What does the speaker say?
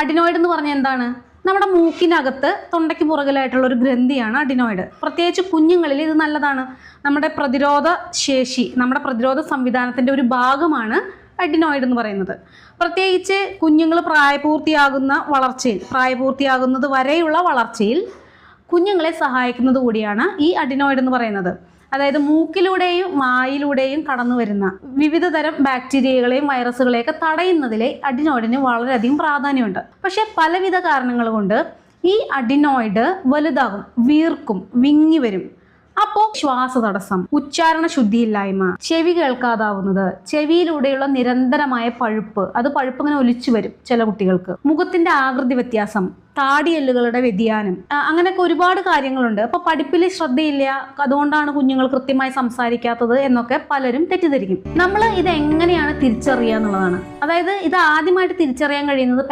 Adenoid എന്ന് പറഞ്ഞാൽ എന്താണ്? നമ്മുടെ മൂക്കിനകത്ത് തൊണ്ടയ്ക്ക് പുറകിലായിട്ടുള്ള ഒരു ഗ്രന്ഥിയാണ് അഡിനോയിഡ് പ്രത്യേകിച്ച് കുഞ്ഞുങ്ങളിൽ ഇത് നല്ലതാണ്. നമ്മുടെ പ്രതിരോധ ശേഷി നമ്മുടെ പ്രതിരോധ സംവിധാനത്തിന്റെ ഒരു ഭാഗമാണ് അഡിനോയിഡ് എന്ന് പറയുന്നത്. പ്രത്യേകിച്ച് കുഞ്ഞുങ്ങൾ പ്രായപൂർത്തിയാകുന്ന വളർച്ചയിൽ പ്രായപൂർത്തിയാകുന്നത് വരെയുള്ള വളർച്ചയിൽ കുഞ്ഞുങ്ങളെ സഹായിക്കുന്നത് കൂടിയാണ് ഈ അഡിനോയിഡ് എന്ന് പറയുന്നത്. അതായത് മൂക്കിലൂടെയും വായിലൂടെയും കടന്നു വരുന്ന വിവിധ തരം ബാക്ടീരിയകളെയും വൈറസുകളെയൊക്കെ തടയുന്നതിലെ അഡിനോയിഡിന് വളരെയധികം പ്രാധാന്യമുണ്ട്. പക്ഷേ പലവിധ കാരണങ്ങൾ കൊണ്ട് ഈ അഡിനോയിഡ് വലുതാകും വീർക്കും വിങ്ങി വരും. അപ്പോൾ ശ്വാസതടസ്സം ഉച്ചാരണ ശുദ്ധിയില്ലായ്മ ചെവി കേൾക്കാതാവുന്നത് ചെവിയിലൂടെയുള്ള നിരന്തരമായ പഴുപ്പ് അത് പഴുപ്പ് ഇങ്ങനെ ഒലിച്ചു വരും ചില കുട്ടികൾക്ക്. മുഖത്തിന്റെ ആകൃതി വ്യത്യാസം താടിയെല്ലുകളുടെ വ്യതിയാനം അങ്ങനെയൊക്കെ ഒരുപാട് കാര്യങ്ങളുണ്ട്. അപ്പോൾ പഠിപ്പിൽ ശ്രദ്ധയില്ല അതുകൊണ്ടാണ് കുഞ്ഞുങ്ങൾ കൃത്യമായി സംസാരിക്കാത്തത് എന്നൊക്കെ പലരും തെറ്റിദ്ധരിക്കും. നമ്മൾ ഇത് എങ്ങനെയാണ് തിരിച്ചറിയുക എന്നുള്ളതാണ്. അതായത് ഇത് ആദ്യമായിട്ട് തിരിച്ചറിയാൻ കഴിയുന്നത്